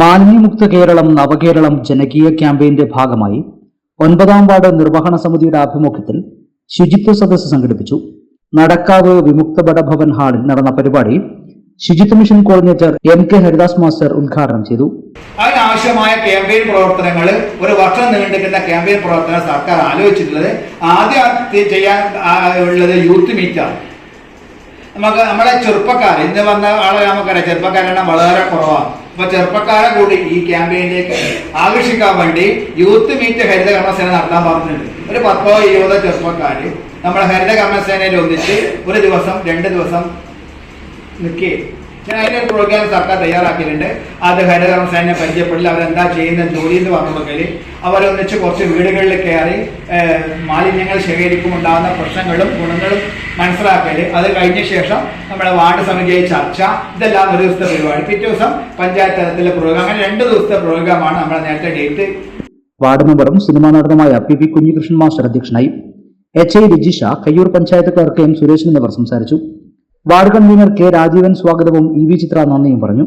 മാലിന്യമുക്ത കേരളം നവകേരളം ജനകീയ ക്യാമ്പയിന്റെ ഭാഗമായി ഒൻപതാം വാർഡ് നിർവഹണ സമിതിയുടെ ആഭിമുഖ്യത്തിൽ ശുചിത്വ സദസ്സ് സംഘടിപ്പിച്ചു. നടക്കാവ് വിമുക്ത ഭവൻ ഹാളിൽ നടന്ന പരിപാടി ശുചിത്വ mission coordinator M K Haridas master ഉദ്ഘാടനം ചെയ്തു. അതിനാവശ്യമായ ക്യാമ്പയിൻ പ്രവർത്തനങ്ങൾ ഒരു വർഷം നീണ്ടുനിൽക്കുന്ന ക്യാമ്പയിൻ പ്രവർത്തനം സർക്കാർ ആലോചിച്ചിട്ടുള്ളത് ആദ്യം ചെയ്യാൻ ഉള്ളത് യൂത്ത് മീറ്റാണ് നമുക്ക് നമ്മളെ ചെറുപ്പക്കാർ ഇന്ന് വന്ന ആളെ നമുക്കറിയാം ചെറുപ്പക്കാരെണ്ണം വളരെ കുറവാണ്. അപ്പൊ ചെറുപ്പക്കാരെ കൂടി ഈ ക്യാമ്പയിനിലേക്ക് ആകർഷിക്കാൻ വേണ്ടി യൂത്ത് മീറ്റ് ഹരിത കർമ്മസേന നടത്താൻ പറഞ്ഞിട്ടുണ്ട്. ഒരു പത്തോ ഇരുപതോ ചെറുപ്പക്കാര് നമ്മുടെ ഹരിത കർമ്മസേനയിൽ ഒന്നിച്ച് ഒരു ദിവസം രണ്ട് ദിവസം നിൽക്കുകയും ഞാൻ അതിനെ പ്രോഗ്രാം സർക്കാർ തയ്യാറാക്കിയിട്ടുണ്ട്. അത് ഹരിതകർമ്മ സേനയെ പരിചയപ്പെടില്ല അവരെന്താ ചെയ്യുന്ന ജോലി എന്ന് പറഞ്ഞുകൊണ്ടെങ്കിൽ അവരൊന്നിച്ച് കുറച്ച് വീടുകളിൽ കയറി മാലിന്യങ്ങൾ ശേഖരിക്കുമ്പോൾ ഉണ്ടാകുന്ന പ്രശ്നങ്ങളും ഗുണങ്ങളും മനസ്സിലാക്കൽ. അത് കഴിഞ്ഞ ശേഷം നമ്മുടെ വാർഡ് സമിതിയായി ചർച്ച ഇതെല്ലാം ഒരു ദിവസത്തെ പരിപാടി. പിറ്റേ ദിവസം പഞ്ചായത്ത് തലത്തിലെ പ്രോഗ്രാം അങ്ങനെ രണ്ട് ദിവസത്തെ പ്രോഗ്രാമാണ് നമ്മുടെ നേരത്തെ ഡേറ്റ് വാർഡ് മെമ്പറും സിനിമാ നടനുമായ പി പി കുഞ്ഞികൃഷ്ണൻ മാസ്റ്റർ അധ്യക്ഷനായി. H I Rajisha Kayyur panchayat clerk M Sureshan എന്നിവർ സംസാരിച്ചു. വാർഡ് കൺവീനർ കെ രാജീവൻ സ്വാഗതവും ഇ വി ചിത്ര നന്ദിയും പറഞ്ഞു